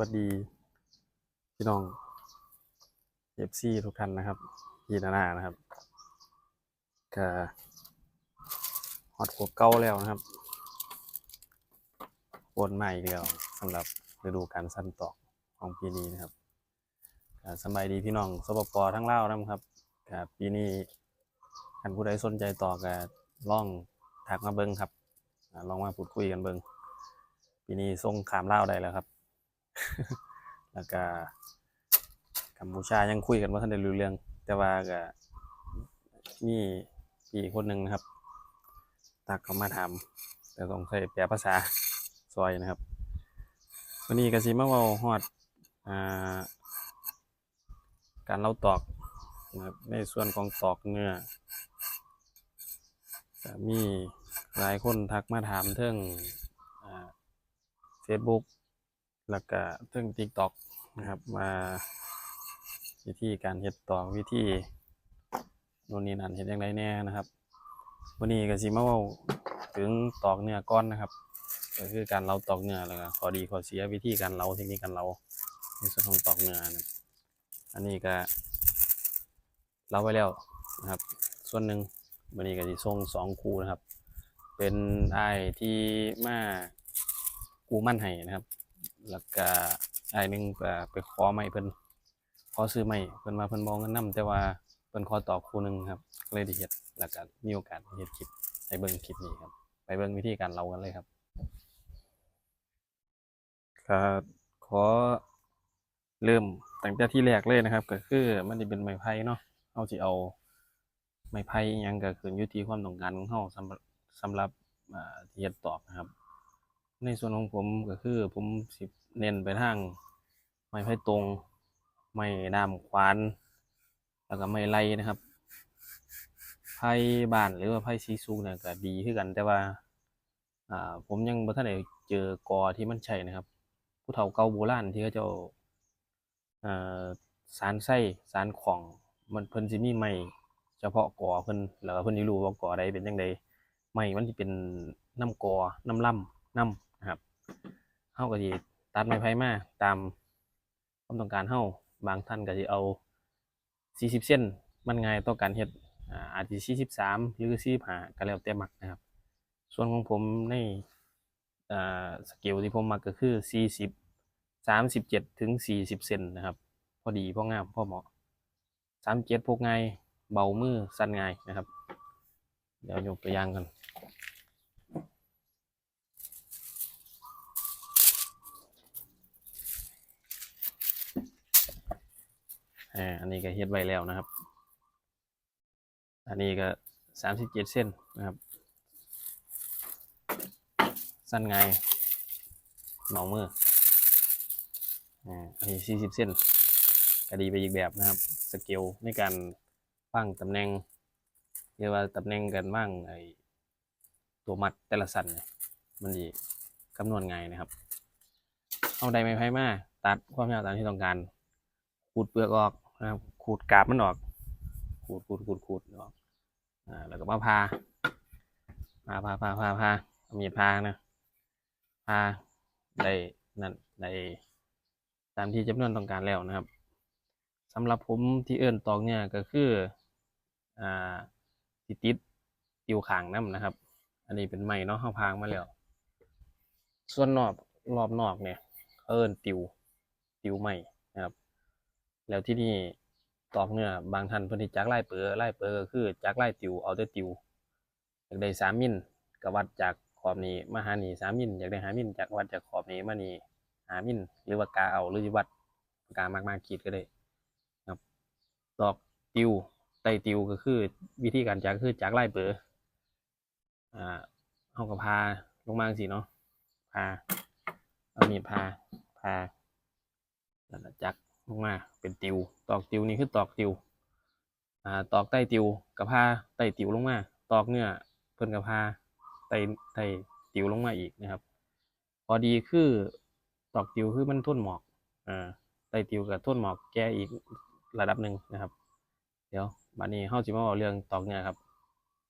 วัสดี พี่น้องเอฟซีทุกท่านนะครับพี่นานานะครับก็ฮอตหัวเก้าแล้วนะครับโอนใหม่อีกแล้วสำหรับฤดูการสั้นตอกของปีนี้นะครับสบายดีพี่น้องสปปทั้งเล่านะครับปีนี้ท่านผู้ใดสนใจต่อก็ลองทักมาเบิ้งครับลองมาพูดคุยกันเบิ้งปีนี้ส่งขามเล่าได้แล้วครับ แล้วก็กัมพูชายังคุยกันว่าท่านได้รู้เรื่อง แต่ว่าก็มีพี่คนหนึ่งนะครับ ตักเขามาถามแต่ต้องใช้แปลภาษาซอยนะครับ วันนี้ก็สิมาเว้าฮอดอ่าการเล่าตอกนะครับในส่วนของตอกเนื้อมีหลายคนทักมาถามเรื่องอ่า Facebook แล้วก็เรื่อง TikTok นะครับมาวิธีการเฮ็ดต่อวิธีโน่นนี่นั่นเฮ็ดอย่างไรแน่นะครับวันนี้ก็สิมาเว้าถึงตอกเนื้อก้อนนะครับ ก็คือการเล้าตอกเนื้อแล้วก็ข้อดีข้อเสียวิธีการเล้าเทคนิคการเล้าในส่วนของตอกเนื้อนะอันนี้ก็เล้าไว้แล้วนะครับ ส่วนหนึ่งวันนี้ก็สิส่งสองคู่นะครับ เป็นไอที่มากูมั่นให้นะครับ แล้วก็อ้ายหนึงก็ไปขอใหม่เพิ่นขอซื้อใหม่เพิ่นว่าเพิ่นบ่เอาเงินนํแต่ว่าเพิ่นขอตอบคู่หนึงครับเลยได้เฮ็ดแล้วก็มีโอกาสเฮ็ดคลิปให้เบิ่งคลิปนี้ครับ ไปเบิ่งวิธีการเล้ากันเลยครับก็ขอเริ่มตั้งแต่ที่แรกเลยนะครับ ก็คือมันจะเป็นไม้ไผ่เนาะเราสิเอาไม้ไผ่อิหยังก็ขึ้นอยู่ที่ความต้องการของเราสำหรับสำหรับอ่าที่เฮ็ดตอกนะครับ ในส่วนของผมก็คือผมสิเน้นไปทางไม้ไผ่ตรง ไม้ด้ามขวาน แล้วก็ไม้ไล่นะครับไผ่บานหรือว่าไผ่ซีซูเนี่ยก็ดีคือกันแต่ว่าอ่าผมยังบ่ทันได้เจอกอที่มันใช่นะครับ ผู้เฒ่าเก่าโบราณที่เขาจ้าเอ่อสารไส้สารของมันเพิ่นสิมีไม้เฉพาะกอเพิ่นแล้วก็เพิ่นสิรู้ว่ากอใดเป็นจังไดไม้มันสิเป็นน้ำกอน้ำล่ำน้ำ เฮาก็สิตัดไม้ไผ่มาตามความต้องการเฮาบางท่านก็สิเอา 40 เส้นมันง่ายต่อการเฮ็ดอ่าอาจสิ43 หรือ45ก็แล้วแต่มักนะครับ ส่วนของผมในอ่าสเกลที่ผมมักก็คือ 40 37 ถึง 40 เซนนะครับ พอดีพองามพอเหมาะ 37พกง่ายเบามือสั้นง่ายนะครับ เดี๋ยวยกตัวอย่างกัน อ่าอันนี้ก็เฮ็ดไว้แล้วนะครับ อันนี้ก็37เส้นนะครับ สั้นไงเหมามืออ่าอันนี้สี่สิบเส้นก็ดีไปอีกแบบนะครับ สเกลในการฟังตำแหน่งเรียกว่าตำแหน่งกันว่างไอตัวมัดแต่ละสันเนี่ยมันดีคำนวณไงนะครับ เอาไดไม้ไผ่มาตัดความยาวตามที่ต้องการขูดเปลือกออก นะครับขูดกาบมันออกขูดขูดขูดขูดออกอ่าแล้วก็มาพาพาพาพาพาพาเอามีดพานะพาได้นั่นได้ตามที่จำนวนต้องการแล้วนะครับสำหรับผมที่เอิ้นตอกเนี่ยก็คืออ่าติติดติวขางน้ำนะครับ อันนี้เป็นไม้เนาะเขาพางมาแล้ว ส่วนนอกรอบนอกเนี่ยเอิ้นติวติวไม้นะครับ แล้วที่นี่ตอกเนื้อบางท่านเพิ่นที่จักไล่เปือไล่เปือก็คือจักไล่ติวเอาแต่ติวอยากได้สามมิลก็วัดจากขอบนี้มาหานี่สามมิลอยากได้หามิลจากวัดจากขอบนี้มานี่หามิลหรือว่ากาเอาหรือสิวัดกามากมากขีดก็ได้ครับตอกติวไตติวก็คือวิธีการจักคือจักไล่เปืออ่าเฮาก็พาลงมาสิเนาะพาเอามีพาพาแล้วจัก ลงมาเป็นติว ตอกติวนี่คือตอกติวอ่าตอกใต้ติวกับผ้าใต้ติวลงมา ตอกเนื้อเพิ่นกับผ้าใต้ใต้ติวลงมาอีกนะครับ พอดีคือตอกติวคือมันทนหมอกอ่าใต้ติวกับทนหมอกแก้อีกระดับหนึ่งนะครับ เดี๋ยวบัดนี้เฮาสิมาเว้าเรื่องตอกเนื้อครับ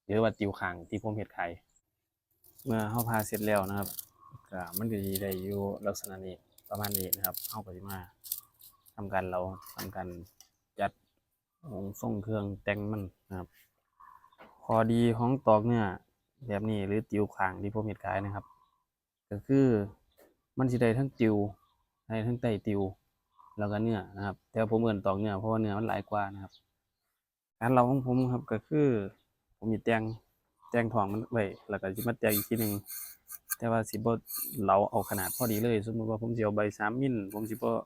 หรือว่าติวขางที่ผมเฮ็ดไขายเมื่อเฮาพาเสร็จแล้วนะครับก็มันก็สิได้อยู่ลักษณะนี้ประมาณนี้นะครับเข้าไปมา ทำการเราทำการจัดองค์ทรงเครื่องแต่งมันนะครับพอดีของตอกเนื้อแบบนี้หรือติวขางที่ผมเห็ดขายนะครับ ก็คือมันสิได้ทั้งติวได้ทั้งไตติวแล้วก็เนื้อนะครับ แต่ว่าผมเอินตอกเนื้อเพราะว่าเนื้อมันหลายกว่านะครับการเราของผมครับก็คือ ผมมีแตงแตงทองมันไว้แล้วก็สิมาแตงอีกทีหนึ่งแต่ว่าสิบ่เราเอาขนาดพอดีเลย สมมติว่าผมสิเอาใบสามมิลผมสิบ่อ่า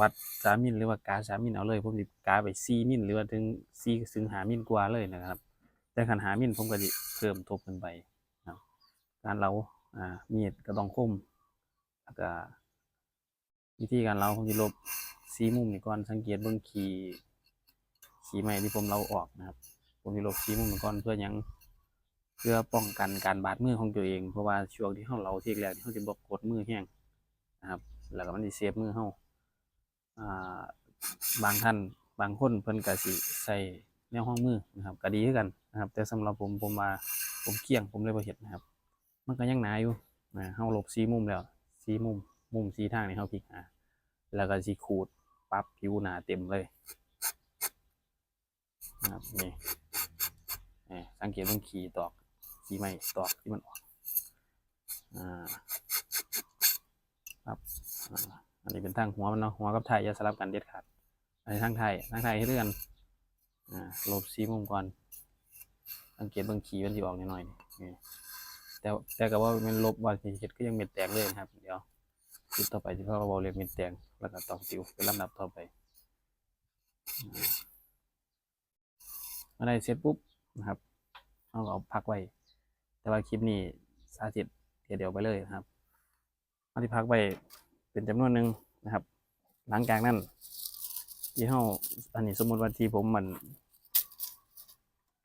วัดสามมิลหรือว่ากาสามมิลเอาเลย ผมสิกาไปสี่มิลหรือว่าถึงสี่ถึงหามิลกว่าเลยนะครับ แต่ขันหามิลผมก็สิเพิ่มทบขึ้นไปนะการเราอ่ามีดก็ต้องคมแล้วก็วิธีการเราผมสิลบสีมุมนี่ก่อนสังเกตเบิ่งขีขีไม้ที่ผมเราออกนะครับ ผมสิลบสีมุมนี่ก่อนเพื่อยังเพื่อป้องกันการบาดมือของตัวเอง เพราะว่าช่วงที่เราเราเที่แรกเขาจะบอกกดมือแห้งนะครับ แล้วก็มันจะเซฟมือเขาอ่าบางท่านบางคนเพิ่นก็สิใส่แนวห้องมือนะครับก็ดีคือกันนะครับ แต่สำหรับผมผมว่าผมเคี่ยงผมเลยบ่เห็นนะครับ มันก็ยังหนาอยู่นะเฮาลบสีมุมแล้วสีมุมมุมสีทางนี่เฮาพลิกหาแล้วก็สิขูดปรับผิวหนาเต็มเลยนะครับนี่นี่สังเกตมันขีตอกสีใหม่ตอกที่มันออกอ่า อันนี้เป็นทางหัวมันเนาะหัวกับไทยอย่าสลับกันเด็ดขาดอันนี้ทางไทยทางไทยให้เลื่อนอ่าลบสีมุมก่อนสังเกตบางขีมันจะออกนิดหน่อยนี่แต่แต่ก็ว่ามันลบว่าสีเห็ดก็ยังเม็ดแตกเลยนะครับ เดี๋ยวคลิปต่อไปที่เขาบอกเรียกเม็ดแตกแล้วก็ตอกติวเป็นลำดับต่อไปอ่าเมื่อได้เสร็จปุ๊บนะครับเอาก็เอาพักไว้ แต่ว่าคลิปนี้สาธิตเดี๋ยวเดียวไปเลยนะครับเอาที่พักไว้ เป็นจำนวนหนึ่งนะครับ หลังจากนั้นที่เฮาอันนี้สมมุติว่าที่ผมมัน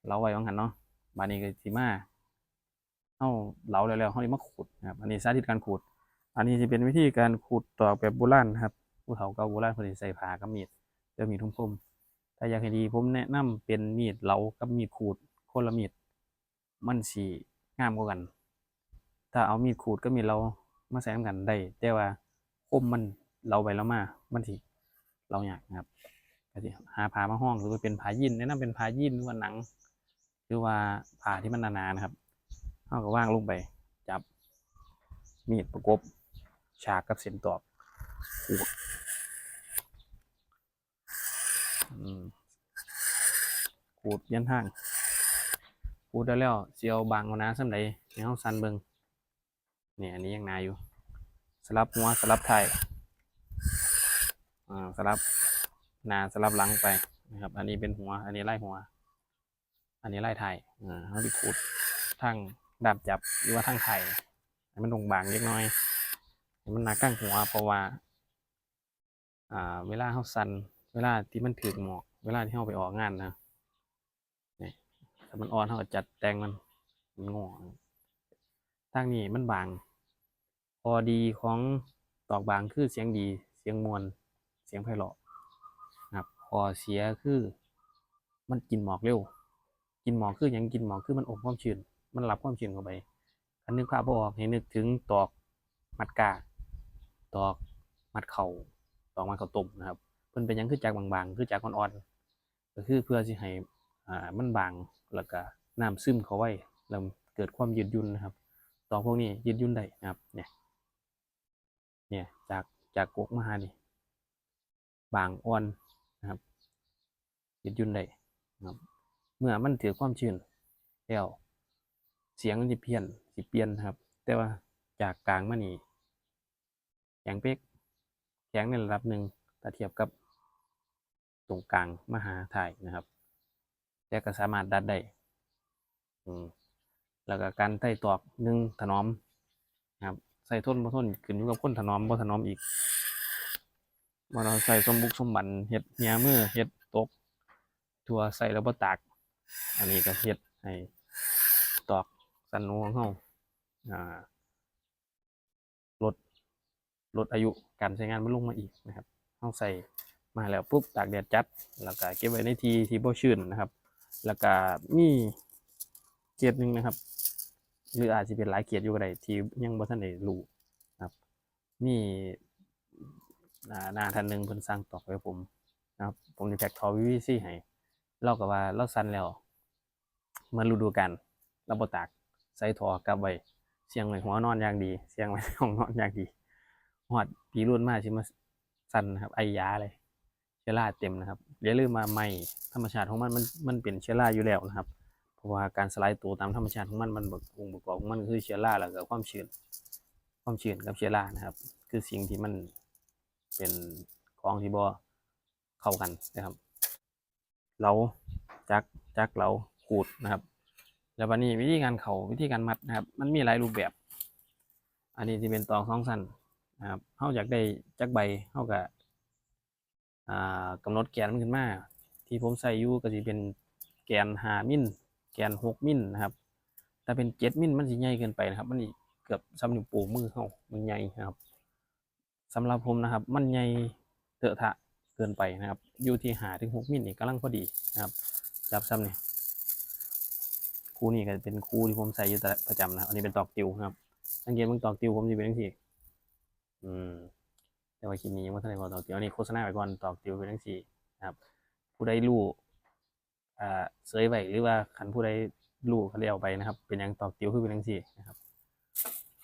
เราไว้วางหันเนาะบานนี้ก็สิมาเฮาเหลาแล้วๆเฮานี่มาขูดนะครับ อันนี้สาธิตการขูด อันนี้จะเป็นวิธีการขูดตอกแบบโบราณครับผู้เฒ่าเก่าโบราณเพิ่นใส่ผ้ากับมีดเจอมีทุ่มๆถ้าอยากให้ดีผมแนะนำเป็นมีดเหลากับมีดขูดคนละมีดมันสีงามกว่ากัน ถ้าเอามีดขูดก็มีเรามาใส่กันได้แต่ว่า คมมันเราไปแล้วมา มันสิเราอยากนะครับก็สิหาผ้ามาห้องหรือเป็นผ้ายินแนะนำเป็นผ้ายินหรือว่าหนัง หรือว่าผ้าที่มันนานๆนะครับเอาก็ว่างลงไป จับ มีดประกบ ฉากกับเส้นตอกขูดขูดยันทางพูดได้แล้วเสียวบางกว่านะสำใดในห้องซันเบิงเนี่ยอันนี้ยังนาอยู่ สลับหัวสลับไทยอ่าสลับหนาสลับหลังไปนะครับ อันนี้เป็นหัว อันนี้ไล่หัว อันนี้ไล่ไทยอ่าเขาดิขูดทางดับจับหรือว่าทางไทยให้มันลงบางเล็กน้อยให้มันหนากั้งหัวเพราะว่าอ่า เวลาเขาซันเวลาที่มันถือหมอก เวลาที่เขาไปออกงานนะถ้ามันอ่อนเขาจัดแต่งมันมันงอทางนี้มันบาง อดีของตอกบางคือเสียงดี เสียงมวล เสียงไพเราะนะครับพอเสียคือมันกินหมอกเร็ว กินหมอกคืออย่างกินหมอกคือมันอบความชื้น มันรับความชื้นเข้าไปคันนึกภาพออกให้นึกถึงตอกมัดกาตอกมัดเข่าตอกมัดเข่าต้มนะครับเพิ่นเป็นยังคือจากบางๆ คือจากอ่อนๆ ก็คือเพื่อสิให้อ่ามันบางแล้วก็น้ำซึมเข้าไว้แล้วเกิดความยืดยุ่นนะครับตอกพวกนี้ยืดยุ่นได้นะครับเนี่ย เนี่ยจากจากกกมาหนี่บางอ่อนนะครับยืดยุ่นได้นะครับเมื่อมันถือความชื้นแล้วเสียงมันจะเพี้ยนสิเปลี่ยนครับ แต่ว่าจากกลางมานี่แข็งเป๊กแข็งในระดับหนึ่งถ้าเทียบกับตรงกลางมหาถ่ายนะครับ แต่ก็สามารถดัดได้อืมแล้วก็การใส่ตอกหนึ่งถนอมนะครับ ใส่ทนบ่ทนขึ้นอยู่กับคนถนอมบ่ถนอมอีกบ่เราใส่สมบุกสมบันเฮ็ดเหียมือเฮ็ดตกทั่วใส่แล้วบ่ตาก อันนี้ก็เฮ็ดให้ตอกสันนูของเฮาอ่าลดลดอายุการใช้งานมันลงมาอีกนะครับเฮาใส่มาแล้วปุ๊บตากแดดจัด แล้วก็เก็บไว้ในที่ที่บ่ชื้นนะครับ แล้วก็มีเกียรหนึ่งนะครับ หรืออาจจะเป็นหลายเกียรติอยู่ก็ได้ที่ยังบ่ทันได้รู้นะครับ มีอ่าหนาท่านหนึ่งเพิ่นสั่งตอกไว้ผมนะครับ ผมจะแพ็กทอวิวีซี่ให้เราก็ว่าเราสั่นแล้วมันฤดูกาลเราบ่ตากใส่ทอกลับไว้เสียงไว้หัวนอนอย่างดี เสียงไว้ห้องนอนอย่างดีฮอดปีรุ่นมาสิมสั่นนะครับไอยาเลยเชื้อราเต็มนะครับอย่าลืมมาไหม้ธรรมชาติของมันมันมันเป็นเชื้อราอยู่แล้วนะครับ ราะว่าการสลายตัวตามธรรมชาติของมันมันบอกองค์ประกอบของมันคือเชื้อราแล้วก็ความชื้นความชื้นกับเชื้อรานะครับ คือสิ่งที่มันเป็นของที่บ่เข้ากันนะครับ เราจักจักเราขูดนะครับ แล้ววันนี้วิธีการเขาวิธีการมัดนะครับ มันมีหลายรูปแบบ อันนี้ที่เป็นตอกสองสั้นนะครับเฮาอยากได้จักใบเฮาก็อ่ากำหนดแกนมันขึ้นมา ที่ผมใส่อยู่ก็สิเป็นแกนหามิล แกนหกมิลนะครับถ้าเป็นเจ็ดมิลมันสิใหญ่เกินไปนะครับ มันเกือบซ้ำนิ้วโป้งมือเฮามันใหญ่นะครับสำหรับผมนะครับ มันใหญ่เตอะทะเกินไปนะครับ อยู่ที่หาถึงหกมิลนี่กำลังพอดีนะครับ จับซ้ำเนี่ยคู่นี้ก็เป็นคู่ที่ผมใส่อยู่แต่ประจำนะครับอันนี้เป็นตอกติวครับสังเกตมึงตอกติวผมจะเป็นทั้งสี่อืมแต่ว่าคลิปนี้ยังไม่ทันได้บอตอกติวอันนี้โฆษณาไปก่อนตอกติวเป็นทั้งสี่นะครับ ผู้ใดรู้ อ่าเสยไว้หรือว่าขันผู้ใดรู้เขาเรียกไปนะครับ เป็นหยังตอกติวคือเป็นทั้งสี่นะครับ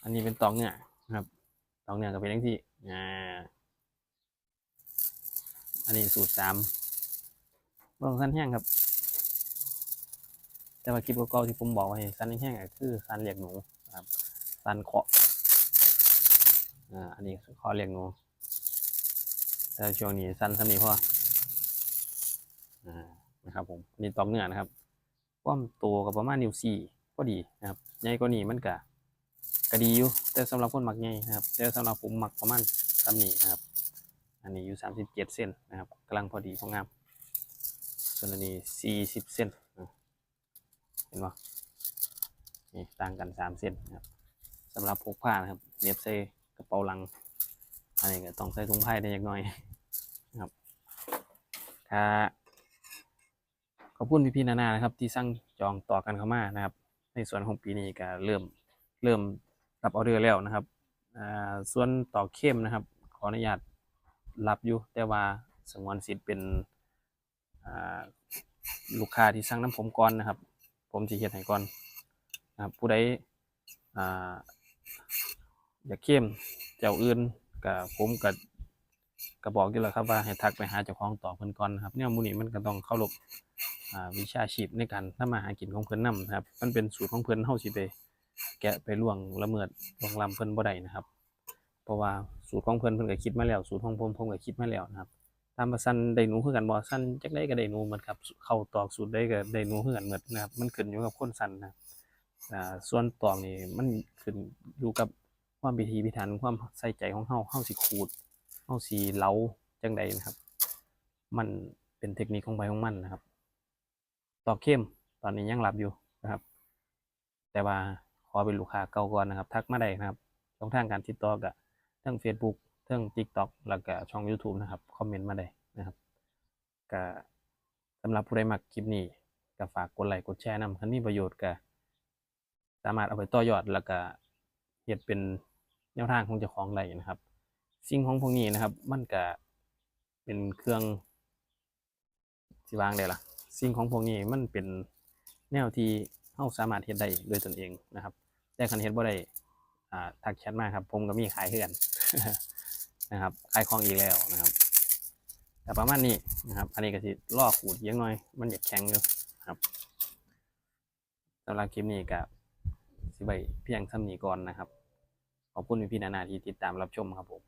อันนี้เป็นตอกเนื้อนะครับตอกเนื้อก็เป็นทั้งสี่อ่าอันนี้สูตรสามลองสั้นแห้งครับ แต่ว่าคลิปเก่าๆที่ผมบอกไว้สั้นแห้งก็คือสั้นเรียกหนูครับสั้นเคาะอ่าอันนี้เคาะเรียกหนูแต่ช่วงนี้สั้นสำนีพออ่า นะครับผมนี่ตอกเนื้อนะครับความโตกับประมาณนิ้วสี่ก็ดีนะครับใหญ่กว่านี้มันก็ก็ดีอยู่แต่สำหรับคนหมักใหญ่นะครับแต่สำหรับผมหมักประมาณสำนีนะครับ อันนี้อยู่สามสิบเจ็ดเซนนะครับกำลังพอดีพองามส่วนอันนี้สี่สิบเซนนเห็นปะนี่ต่างกันสามเซนนะครับสำหรับพกผ้านะครับเหน็บใส่กระเป๋าหลังอันนี้ก็ต้องใส่ถุงผ้าได้ยักหน่อยนะครับค่ะ ขอบคุณพี่ๆนานานะครับที่สั่งจองต่อกันเข้ามานะครับ ในส่วนของปีนี้ก็เริ่มเริ่มรับออเดอร์แล้วนะครับส่วนต่อเข้มนะครับ ขออนุญาตรับอยู่แต่ว่าสงวนสิทธิ์เป็นลูกค้าที่สั่งน้ำผมก่อนนะครับ ผมจะเฮ็ดให้ก่อนนะครับผู้ใดออยากเข้มเจ้าอื่นกับผมกับ ก็บอกอยู่แล้วครับว่าให้ทักไปหาเจ้าของต่อเพิ่นก่อนนะครับเนี่ยมูนี่มันก็ต้องเคารพอ่าวิชาชีพในการทำมาหากินของเพิ่นนํนะครับ มันเป็นสูตรของเพิ่นเฮาสิไปแกะไปล่วงละเมิดล่วงล้ำเพิ่นบ่ได้นะครับ เพราะว่าสูตรของเพิ่นเพิ่นก็คิดมาแล้ว สูตรของผมผมก็คิดมาแล้วนะครับ ตามว่าสั้นได้หนูคือกันบ่สั้นจักได้ก็ได้หนูเหมดครับ เข้าตอกสูตรได้ก็ได้หนูคือกันเหมดนนะครับ มันขึ้นอยู่กับคนสั้นนะอ่าส่วนตอกนี่มันขึ้นอยู่กับความพิถีพิถันความใส่ใจของเฮาเฮาสิขูด เฮาสิเหลาจังใดนะครับ มันเป็นเทคนิคของไปของมันนะครับ ตอกเข้มตอนนี้ยังรับอยู่นะครับ แต่ว่าขอเป็นลูกค้าเก่าก่อนนะครับ ทักมาได้นะครับ ช่องทางการติดต่อก็ทั้ง Facebook ทั้ง TikTok แล้วก็ช่อง YouTube นะครับ คอมเมนต์มาได้นะครับก็สำหรับผู้ใดมักคลิปนี้ก็ฝากกดไลค์กดแชร์นำคันมีประโยชน์ก็สามารถเอาไปต่อยอดแล้วก็เฮ็ดเป็นแนวทางของเจ้าของได้นะครับ สิ่งของพวกนี้นะครับ มันก็เป็นเครื่องสิวางได้ล่ะสิ่งของพวกนี้มันเป็นแนวที่เฮาสามารถเฮ็ดได้โดยตนเองนะครับ แต่คันเฮ็ดบ่ได้อ่าทักแชทมาครับ ผมก็มีขายคือกันนะครับขายของอีกแล้วนะครับ แต่ประมาณนี้นะครับ อันนี้ก็สิล่อขูดเยอะหน่อย มันอยากแข็งอยู่ครับสำหรับคลิปนี้ก็สิไปเพียงเท่านี้ก่อนนะครับ ขอบคุณพี่นานาที่ติดตามรับชมครับผม